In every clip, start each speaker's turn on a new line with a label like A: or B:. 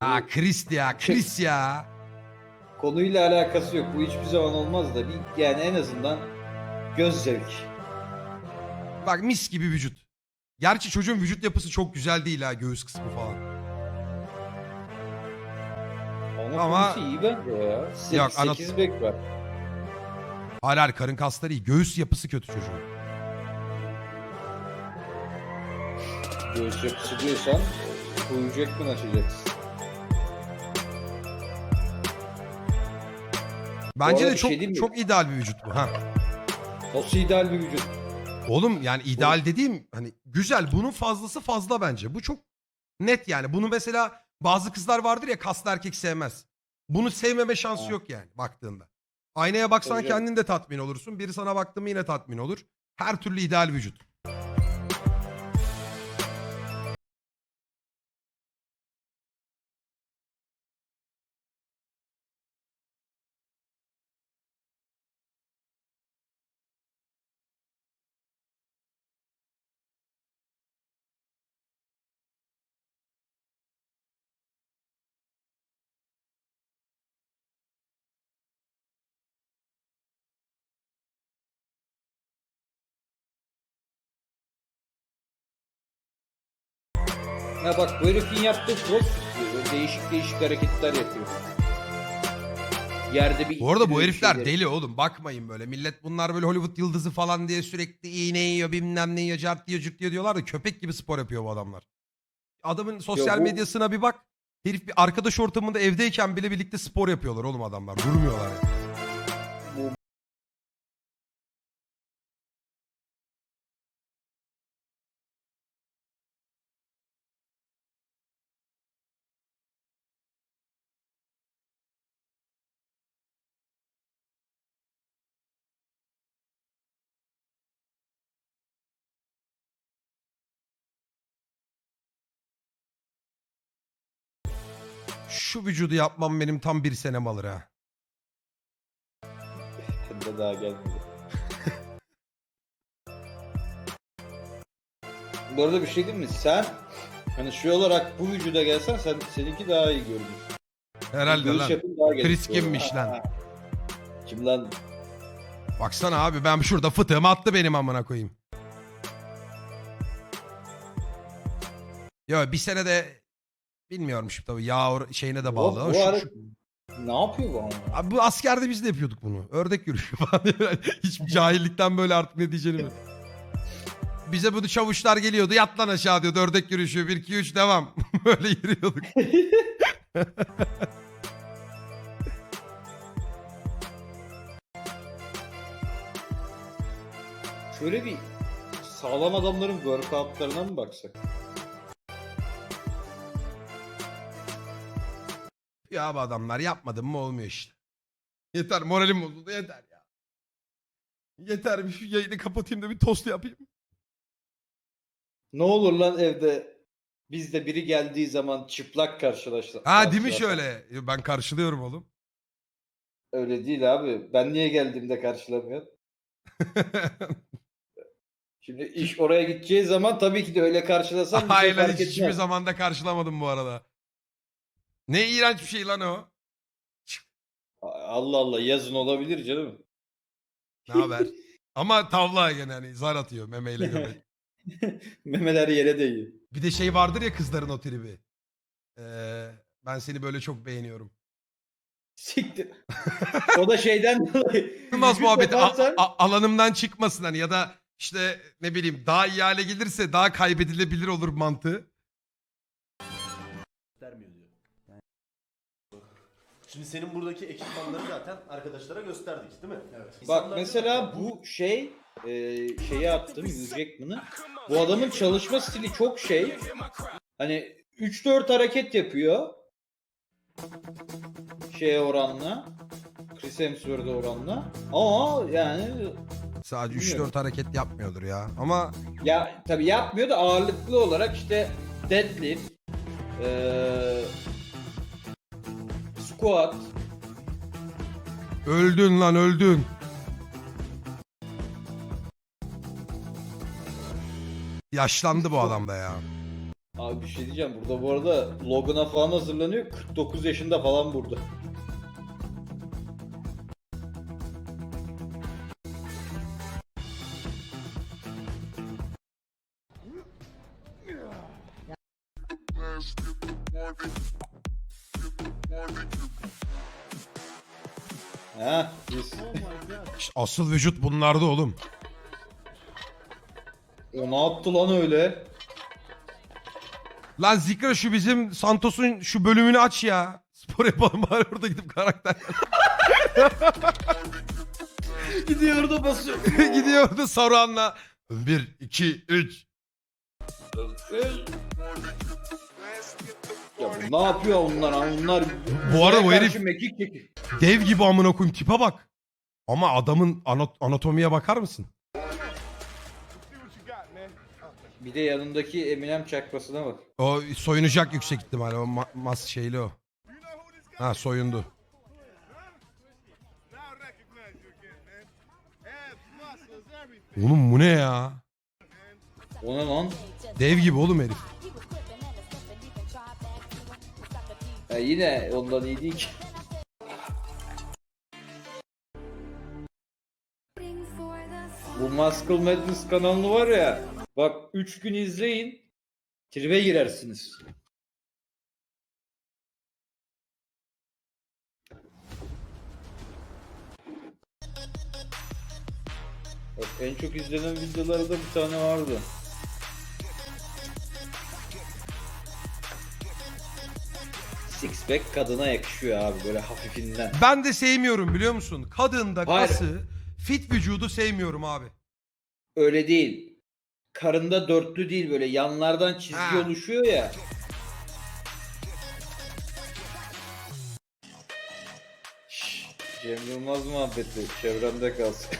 A: Ha Chris ya Chris ya.
B: Konuyla alakası yok. Bu hiçbir zaman olmaz da bir yani en azından göz zevki.
A: Bak mis gibi vücut. Gerçi çocuğun vücut yapısı çok güzel değil ha göğüs kısmı falan.
B: Ama,
A: Ama-
B: konusu iyi bence ya. 8,
A: Yok, ana-
B: 8 bek var.
A: Hayır hayır karın kasları iyi. Göğüs yapısı kötü çocuğun.
B: Göğüs yapısı diyorsan uyuyacak mı açacaksın?
A: Bence de çok
B: şey
A: çok ideal bir vücut bu. Ha.
B: Nasıl ideal bir vücut?
A: Oğlum yani ideal dediğim hani güzel. Bunun fazlası fazla bence. Bu çok net yani. Bunu mesela bazı kızlar vardır ya kaslı erkek sevmez. Bunu sevmeme şansı
B: Ha.
A: yok yani baktığında. Aynaya baksan
B: canım.
A: kendin de tatmin olursun. Biri sana baktı mı yine tatmin olur. Her türlü ideal vücut.
B: Ya bak bu herifin yaptığı. Böyle değişik değişik hareketler yapıyor. Yerde bir
A: Bu arada bu herifler
B: şeyleri.
A: deli oğlum bakmayın böyle. Millet bunlar böyle Hollywood yıldızı falan diye sürekli iğne yiyor bilmem ne yiyor cart diyor cürt diyor diyorlar da köpek gibi spor yapıyor bu adamlar. Adamın sosyal
B: bu-
A: medyasına bir bak. Herif bir arkadaş ortamında evdeyken bile birlikte spor yapıyorlar oğlum adamlar. Durmuyorlar yani. Şu vücudu yapmam benim tam bir senem alır ha.
B: Bende daha gelmedi. Bu arada bir şey diyeyim mi? Sen hani şu olarak bu vücuda gelsen sen seninki daha iyi görünür.
A: Herhalde
B: Göğüs
A: lan.
B: yapın daha
A: lan?
B: Ha. Kim lan?
A: Baksana abi ben şurada fıtığımı attı benim amına koyayım. Ya bir sene de bilmiyorum şimdi tabii yağ şeyine de bağlı.
B: Bu,
A: ama
B: bu
A: şu-
B: ara-
A: şu-
B: Ne yapıyor bu ama?
A: Abi bu askerde biz de yapıyorduk bunu. Ördek yürüyüşü falan. diye. Hiç cahillikten böyle artık ne diyeceğini bilmiyorum. Bize bunu çavuşlar geliyordu. Yat lan aşağı diyordu. Ördek yürüyüşü. 1 2 3 devam. böyle yürüyorduk.
B: Şöyle bir sağlam adamların workoutlarına mı baksak?
A: Ya bu adamlar yapmadım mı olmuyor işte. Yeter moralim bozuldu yeter ya. Yeter bir şu yayını kapatayım da bir tost yapayım.
B: Ne olur lan evde bizde biri geldiği zaman çıplak karşılaşsa.
A: Ha değil mi şöyle? Ben karşılıyorum oğlum.
B: Öyle değil abi. Ben niye geldiğimde karşılamıyorsun? Şimdi iş oraya gideceği zaman tabii ki de öyle karşılasam bir şey
A: Hayır
B: fark
A: hiçbir
B: etmez.
A: zaman da karşılamadım bu arada. Ne iğrenç bir şey lan o.
B: Allah Allah yazın olabilir canım.
A: Ne haber? Ama tavla gene hani zar atıyor memeyle göbek.
B: Memeler yere değiyor.
A: Bir de şey vardır ya kızların o tribi. Ee, ben seni böyle çok beğeniyorum.
B: Siktir. o da şeyden dolayı.
A: Olmaz
B: Vücut
A: muhabbeti a-
B: yaparsan-
A: a- alanımdan çıkmasın hani ya da işte ne bileyim daha iyi hale gelirse daha kaybedilebilir olur mantığı.
C: Şimdi senin buradaki ekipmanları zaten arkadaşlara gösterdik değil mi? Evet.
B: Bak mesela bu şey e, şeyi attım Hugh Jackman'ı. Bu adamın çalışma stili çok şey. Hani 3-4 hareket yapıyor. Şeye oranla. Chris Hemsworth'a oranla. Ama yani
A: Sadece
B: Bilmiyorum.
A: 3-4 hareket yapmıyordur ya. Ama
B: ya tabi yapmıyor da ağırlıklı olarak işte deadlift, eee Squat.
A: Öldün lan öldün. Yaşlandı bu adam da ya.
B: Abi bir şey diyeceğim burada bu arada Logan'a falan hazırlanıyor. 49 yaşında falan burada. Ha, biz
A: İşte asıl vücut bunlarda oğlum.
B: o ne yaptı lan öyle?
A: Lan Zikra şu bizim Santos'un şu bölümünü aç ya. Spor yapalım bari orada gidip karakter.
B: Gidiyor da basıyor.
A: Gidiyor orada Sauron'la. 1, 2, 3.
B: Ya ne yapıyor onlar? ha? Bunlar
A: Bu arada bu
B: Karşı
A: herif
B: mekik çekiyor.
A: dev gibi amına koyayım tipe bak. Ama adamın anat- anatomiye bakar mısın?
B: Bir de yanındaki Eminem çakmasına bak.
A: O soyunacak yüksek ihtimalle. O ma- mas şeyli o. Ha soyundu. Oğlum bu ne ya?
B: O ne lan?
A: Dev gibi oğlum herif.
B: Ya yine ondan iyi değil ki. Bu Muscle Madness kanalını var ya. Bak 3 gün izleyin. Tribe girersiniz. Bak, en çok izlenen videolarda bir tane vardı. Six pack kadına yakışıyor abi böyle hafifinden.
A: Ben de sevmiyorum biliyor musun? Kadında
B: Hayır.
A: kası, fit vücudu sevmiyorum abi.
B: Öyle değil. Karında dörtlü değil böyle yanlardan çizgi
A: Ha.
B: oluşuyor ya. Şşş, Cem Yılmaz muhabbeti çevremde kalsın.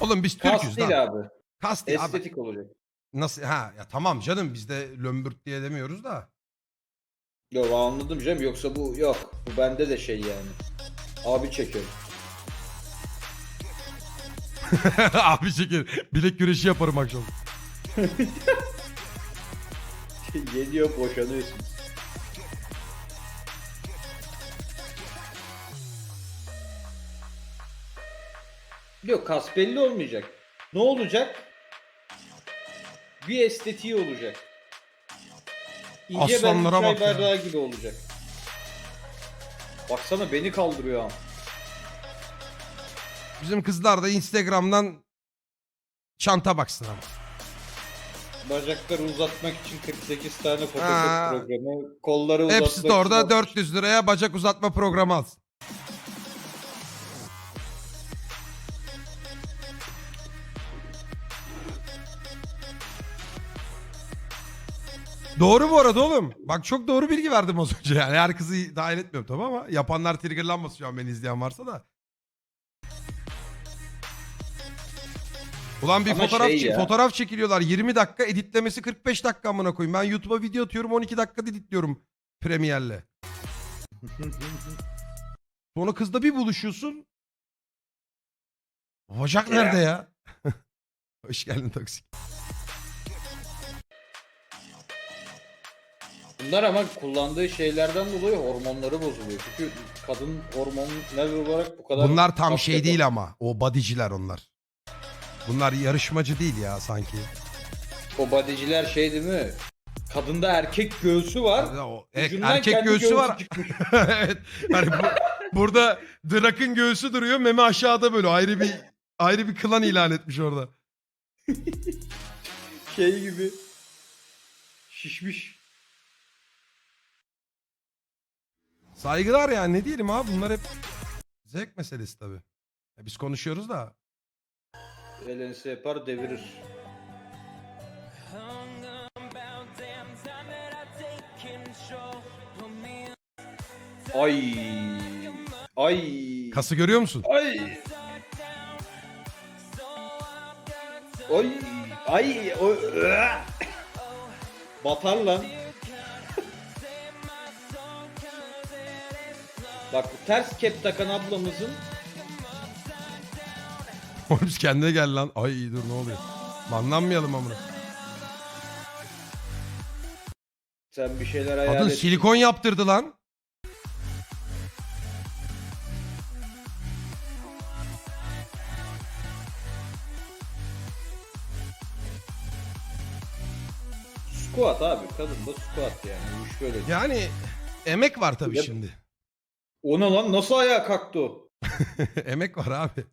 A: Oğlum biz
B: Kas
A: Türk'üz
B: değil
A: lan.
B: abi.
A: Kas değil abi.
B: Estetik olacak.
A: Nasıl? Ha ya tamam canım biz de lömbürt diye demiyoruz da.
B: Yok anladım Cem yoksa bu yok. Bu bende de şey yani. Abi çekiyorum.
A: abi çekil. Bilek güreşi yaparım akşam.
B: Geliyor boşanıyorsun. Yok kas belli olmayacak. Ne olacak? Bir estetiği olacak. İnce
A: Aslanlara
B: çay
A: bak ya.
B: bardağı gibi olacak. Baksana beni kaldırıyor ha.
A: Bizim kızlar da Instagram'dan çanta baksın ama.
B: Bacakları uzatmak için 48 tane
A: Ha.
B: fotoğraf programı, kolları uzatmak
A: Hepsi de orada
B: için
A: 400 liraya bacak uzatma programı alsın. Doğru bu arada oğlum. Bak çok doğru bilgi verdim az önce yani. Her kızı dahil etmiyorum tabii ama yapanlar triggerlanmasın şu an beni izleyen varsa da. Ulan bir
B: Ama
A: fotoğraf
B: şey
A: çek-
B: ya.
A: fotoğraf çekiliyorlar 20 dakika editlemesi 45 dakika amına koyayım. Ben YouTube'a video atıyorum 12 dakika editliyorum Premiere'le. Sonra kızla bir buluşuyorsun. Bacak nerede ya? Hoş geldin toksik.
B: Bunlar ama kullandığı şeylerden dolayı hormonları bozuluyor. Çünkü kadın hormonal olarak bu kadar...
A: Bunlar tam şey değil ama. O bodyciler onlar. Bunlar yarışmacı değil ya sanki.
B: O bodyciler şey değil mi? Kadında erkek göğsü var.
A: O, e-
B: ucundan
A: erkek
B: kendi
A: göğsü var.
B: çıkmış.
A: evet. Yani bu- burada Drak'ın göğsü duruyor. Meme aşağıda böyle ayrı bir ayrı bir klan ilan etmiş orada.
B: şey gibi. Şişmiş.
A: Saygılar yani ne diyelim abi bunlar hep zevk meselesi tabii. Ya biz konuşuyoruz da.
B: Elense yapar devirir. Ay. Ay.
A: Kası görüyor musun?
B: Ay. Ay. Ay. O... Batar lan. Bak ters kep takan ablamızın
A: Holmes kendine gel lan. Ay iyi dur ne oluyor? Banlanmayalım amına.
B: sen bir şeyler hayal
A: Kadın
B: et.
A: silikon yaptırdı lan.
B: Squat abi. Kadın da squat yani. Bu iş böyle.
A: Yani emek var tabii
B: Yap.
A: şimdi.
B: O ne lan? Nasıl ayağa kalktı o?
A: emek var abi.